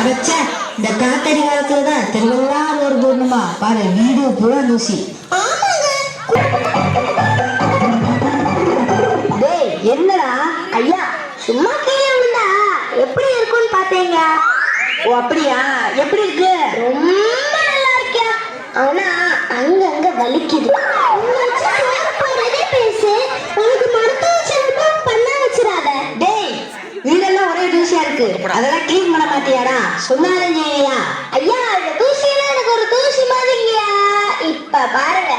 அடைச்ச இந்த காத்தடி காலத்துல தான் தெருவெல்லாம் ரோடு போடணுமா பாரு வீடு பூரா தூசி. என்னடா? ஐயா சும்மா கீழே விழுந்தா எப்படி இருக்கும்னு பாத்தீங்க ஓ அப்படியா? எப்படி இருக்கு? ரொம்ப நல்லா இருக்கியா? ஆனா அங்கங்க வலிக்குது. இருக்கு அதெல்லாம் கிளீன் பண்ண மாட்டியாடா? சொன்னாலும் ஐயா இந்த தூசியெல்லாம் எனக்கு ஒரு தூசி மாதிரியா இப்ப பாருங்க.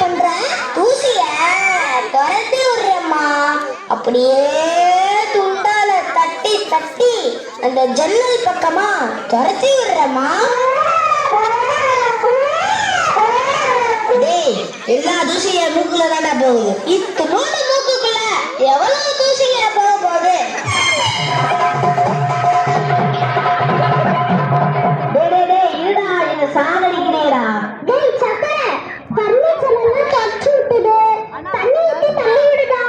பண்ற? தூசிய அப்படியே துண்டால தட்டி தட்டி அந்த ஜன்னல் பக்கமா துரத்தி விடுறமா டேய் எல்லா தூசியும் மூக்குல தான்டா போகுது. இத்தனோட மூக்குக்குள்ள எவ்வளவு தூசிங்க போக போகுது? டேய் டேய் சக்கர விட்டுடு தண்ணி ஊத்தி தள்ளி விடுடா.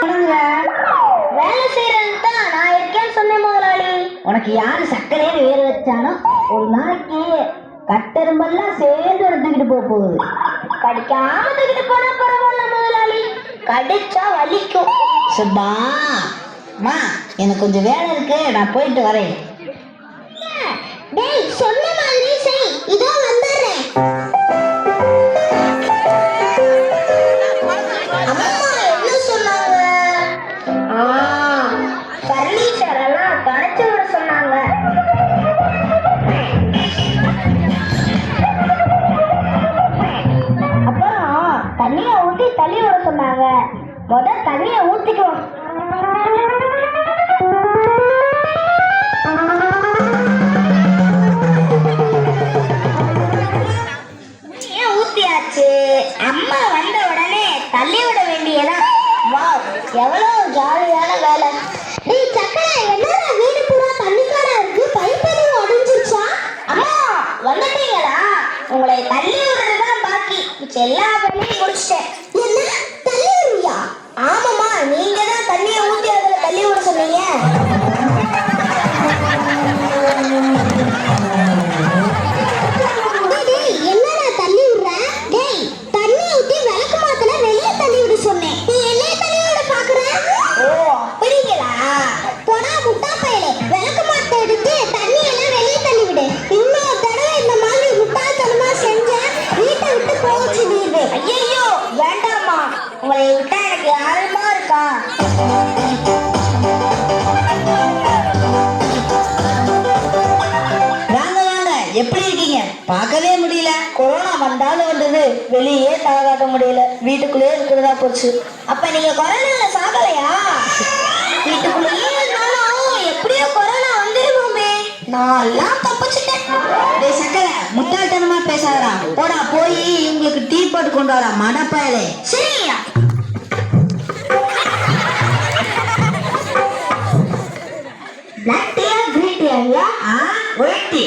வேலை செய்யறது தான் நான் இருக்கேன்னு சொன்னேன் முதலாளி. உனக்கு யாரு சர்க்கரைன்னு வேறு வச்சானோ ஒரு நாளைக்கு கட்டெரும்பெல்லாம் சேர்ந்து எடுத்துக்கிட்டு போக போகுது. கடிக்காம தூக்கிட்டு போனா பரவாயில்ல முதலாளி. கடிச்சா வலிக்கும். சுப்பா மா எனக்கு கொஞ்சம் வேலை இருக்கு. நான் போயிட்டு வரேன். டேய் சொன்ன மாதிரி செய். இதோ வந்துடுறேன் எல்லா வேலையும் முடிச்சிட்டேன் பார்க்கவே முடியல. கொரோனா வந்தாலும் வந்தது. வெளியே தலை காட்ட முடியல. வீட்டுக்குள்ளே இருக்கிறதா போச்சு. அப்ப நீங்க கொரோனால சாகலையா? வீட்டுக்குள்ளேயே இருந்தாலும் எப்படியோ கொரோனா வந்துருவோமே. நான் எல்லாம் டேய் சக்கரை முட்டாள்தனமா பேசாதடா. போடா போய் உங்களுக்கு டீ போட்டு கொண்டு வரா மடப்பயலே. சரியா? பிளாக் டீயா கிரீன் டீயா ஆ ஒயிட் டீ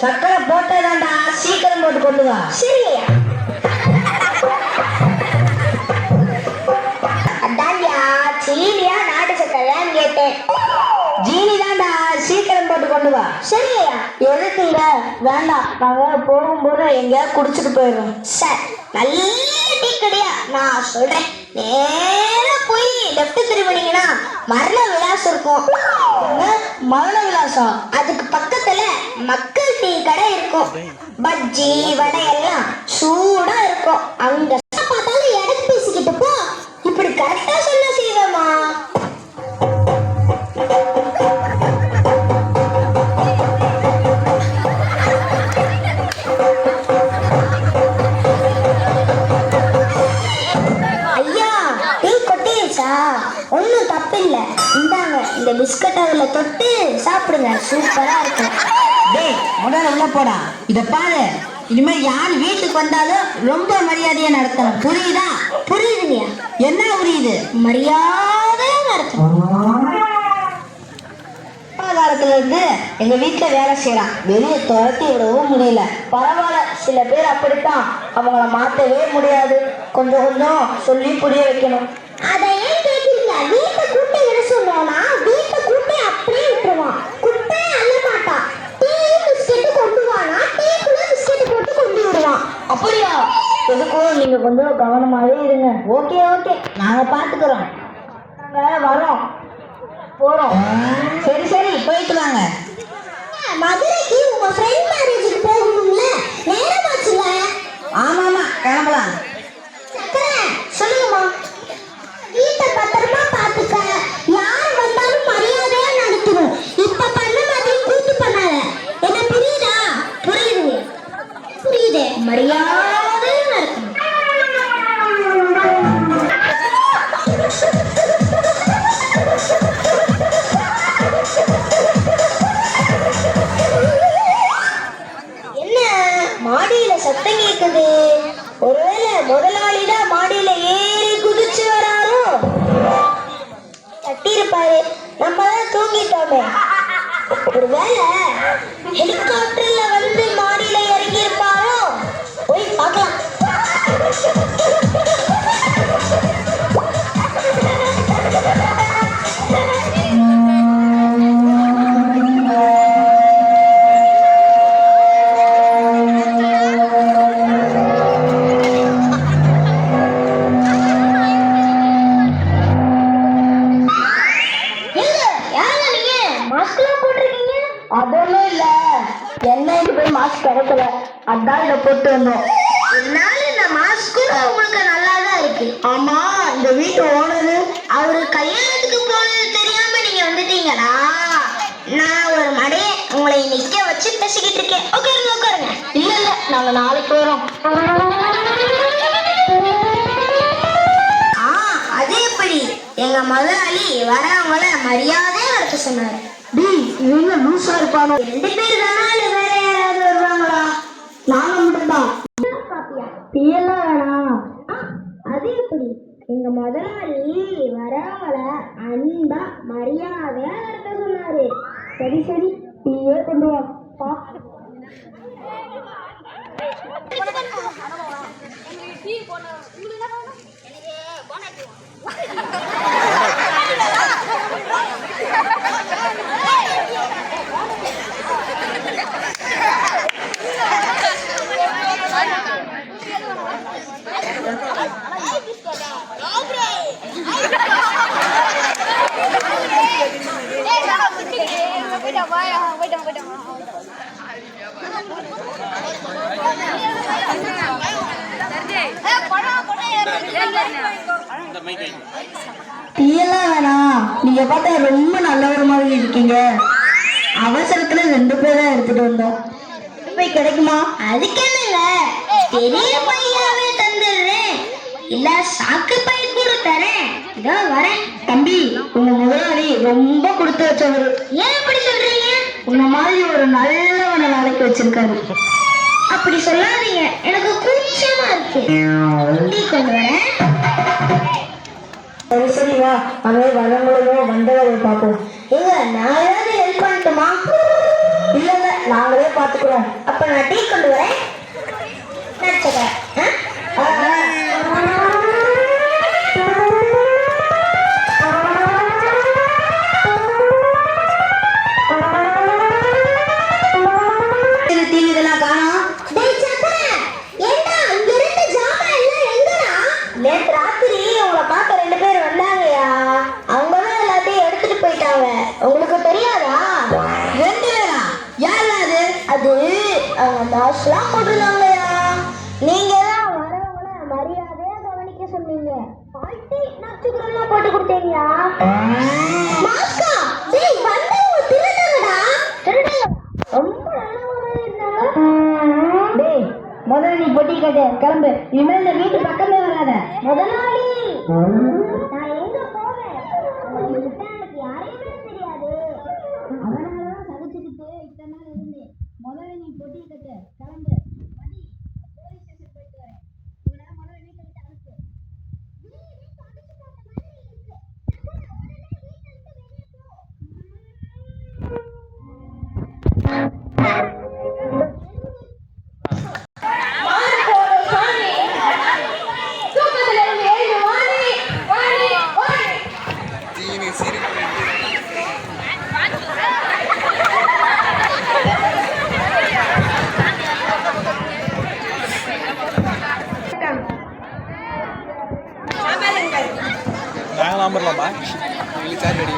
சக்கரை போட்டதாண்டா சீக்கிரம் போட்டு கொண்டு வா. சரியா அதான்யா சீனியா நாட்டு சக்கரையான்னு கேட்டேன். ஜீனி தாண்டா சீக்கிரம் போட்டு கொண்டு வா. சரியா எதுக்குங்க? வேண்டாம் நாங்க போகும்போது எங்கேயாவது குடிச்சிட்டு போயிடுறோம் சார் நல்ல டீ கடையா நான் சொல்றேன் நேரா போய் லெஃப்ட் திரும்பினீங்கன்னா மரண விலாசம் இருக்கும்? மரண விலாசம்? அதுக்கு பக்கத்துல மக்கள் டீ கடை இருக்கும். பஜ்ஜி வடை எல்லாம் சூடா இருக்கும். அங்க பார்த்தாலும் எடக்கு பேசிக்கிட்டு போ. இப்படி கரெக்டா சொல்ல செய்வேமா ஐயா டீ கொட்டிருச்சா? ஒன்றும் தப்பில்லை. இந்தாங்க இந்த பிஸ்கட் அதில் தொட்டு சாப்பிடுங்க. சூப்பராக இருக்கும். டேய் முதல்ல உள்ள போடா. இத பாரு. இனிமே யார் வீட்டுக்கு வந்தாலும் ரொம்ப மரியாதையா நடத்தணும். புரியுதா? புரியுதுங்கய்யா என்ன புரியுது? மரியாதையா நடத்தணும். மாசத்துல இருந்து எங்க வீட்டுல வேலை செய்யறான் வெளியே துரத்தி விடவும் முடியல. பரவாயில்ல. சில பேர் அப்படித்தான். அவங்கள மாத்தவே முடியாது. கொஞ்சம் கொஞ்சம் சொல்லி புரிய வைக்கணும். அதை ஏன் கேக்குறீங்க வீட்டை கூட்டி விட சொன்னோம்னா வீட்டை கூட்டி அப்படியே விட்டுருவான் குப்பையே அள்ள மாட்டான் டீ பிஸ்கெட்டு கொண்டு வானா டீக்குள்ள பிஸ்கெட் போட்டு கொண்டு விடுவான் அப்படியா எதுக்கும் நீங்க கொஞ்சம் கவனமாவே இருங்க. ஓகே ஓகே நாங்க பாத்துக்கிறோம். நாங்க வரோம். போறோம். சரி சரி. போயிட்டு வாங்க. மதுரைக்கு உங்க ஃப்ரெண்ட் மேரேஜுக்கு போகணும்ல? நேரமாச்சுல ஆமா ஆமா கிளம்பலாம். தூங்கிட்டோமே ஒருவேளை ஹெலிகாப்டர்ல இதை போட்டு வந்தோம். என்னால இந்த மாஸ்க்கும் உங்களுக்கு நல்லா தான் இருக்கு. ஆமா இந்த வீட்டு ஓனரு அவரு கல்யாணத்துக்கு போனது தெரியாம நீங்க வந்துட்டீங்களா நான் ஒரு மடைய உங்களை நிக்க வச்சு பேசிக்கிட்டு இருக்கேன். உட்காருங்க உட்காருங்க. இல்ல இல்ல நாங்க நாளைக்கு வரோம். ஆ அது எப்படி? எங்க முதலாளி வரவங்கள மரியாதையா நடத்த சொன்னாரு. டேய் இவங்க லூசா இருப்பானோ? ரெண்டு பேர் தானா இல்ல வேற யாராவது வருவாங்களா டீ எல்லாம் வேணாம் ஆ, அது எப்படி? எங்க முதலாளி வரவங்கள அன்பா மரியாதையா நடத்த சொன்னாரு. சரி சரி டீயே கொண்டு வா. பா வேணாம் நீங்க பார்த்தா ரொம்ப நல்லவர் மாதிரி இருக்கீங்க. அவசரத்துல ரெண்டு பேரும் எடுத்துட்டு வந்தோம். போய் கிடைக்குமா? அதுக்கு இல்ல. பெரிய பையாவே தந்துடுறேன். இல்ல சாக்கு பை கூட தரேன். இதோ வரேன். தம்பி உங்க முதலாளி ரொம்ப கொடுத்து வச்சவரு. ஏன் இப்படி சொல்றீங்க? உன்ன மாதிரி ஒரு நல்லவனை வேலைக்கு வச்சிருக்காரு. அப்படி சொல்லாதீங்க. எனக்கு கூச்சமா இருக்கு. டீ கொண்டு வரேன். சரி சரி வா. அதே வரவங்களையும் வந்தவரை பார்ப்போம். ஏங்க நான் ஏதாவது ஹெல்ப் பண்ணட்டுமா? இல்ல இல்ல நாங்களே பாத்துக்கிறோம் அப்ப நான் டீ கொண்டு வரேன். நடிச்சுக்கிறேன் டீ முதல்ல நீ பொட்டி கட்டு கிளம்பு. இனிமேல் இந்த வீட்டு பக்கமே வராத. முதலாளி. நாங்களாம் அமரலாமா? சார் ரெடி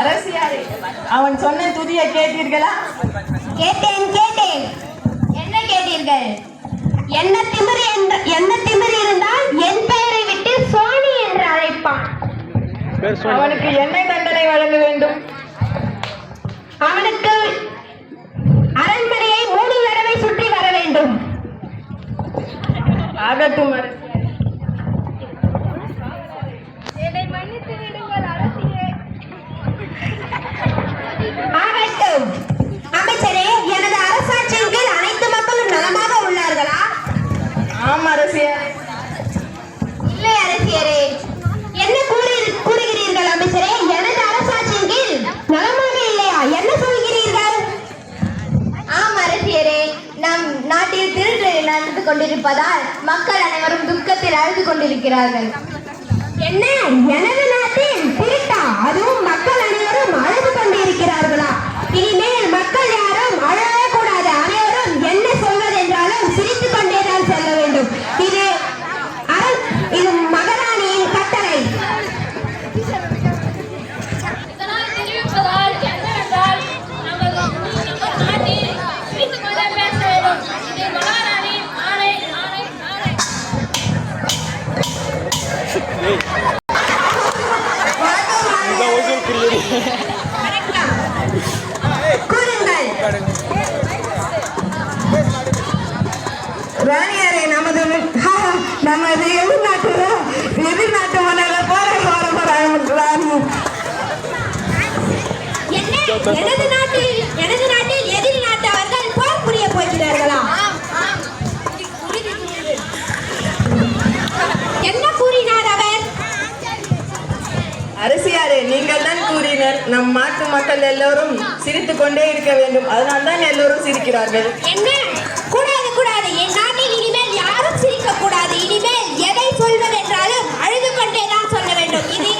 அரசியாரே அவன் சொன்ன துதியை கேட்டீர்களா? கேட்டேன் கேட்டேன். என்ன கேட்டீர்கள்? என்ன திமிரு என்ற என்ன திமிரு இருந்தால் என் பெயரை விட்டு சோனி என்று அழைப்பான். அவனுக்கு என்ன தண்டனை வழங்க வேண்டும்? அவனுக்கு आ गए तू நாட்டில் திருட்டு நடந்து கொண்டிருப்பதால் மக்கள் அனைவரும் துக்கத்தில் அழுது கொண்டிருக்கிறார்கள். என்ன? எனது நாட்டில் திருட்டா? அதுவும் மக்கள் அனைவரும் அழுது கொண்டிருக்கிறார்களா? இனிமேல் எனது நாட்டில் எனது நாட்டில் எதிரி நாட்டவர்கள் போர் புரிய போகிறார்களா? என்ன கூறினார் அவர்? அரசியாரே நீங்கள் தான் கூறினர். நம் நாட்டு மக்கள் எல்லோரும் சிரித்துக் கொண்டே இருக்க வேண்டும். அதனால் தான் எல்லோரும் சிரிக்கிறார்கள். என்ன? கூடாது கூடாது. என் நாட்டில் இனிமேல் யாரும் சிரிக்க கூடாது இனிமேல் எதை சொல்வதென்றாலும் அழுது கொண்டே தான் சொல்ல வேண்டும். இது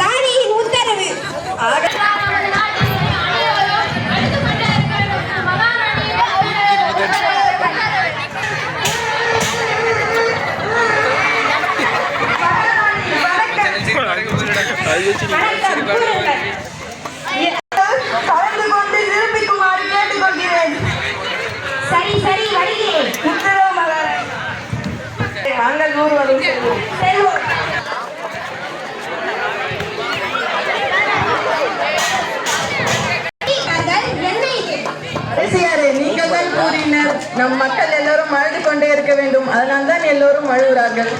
ராணியின் உத்தரவு. ஆக மக்கள் எல்லோரும் அழுது கொண்டே இருக்க வேண்டும். அதனால்தான் எல்லோரும் அழுகிறார்கள்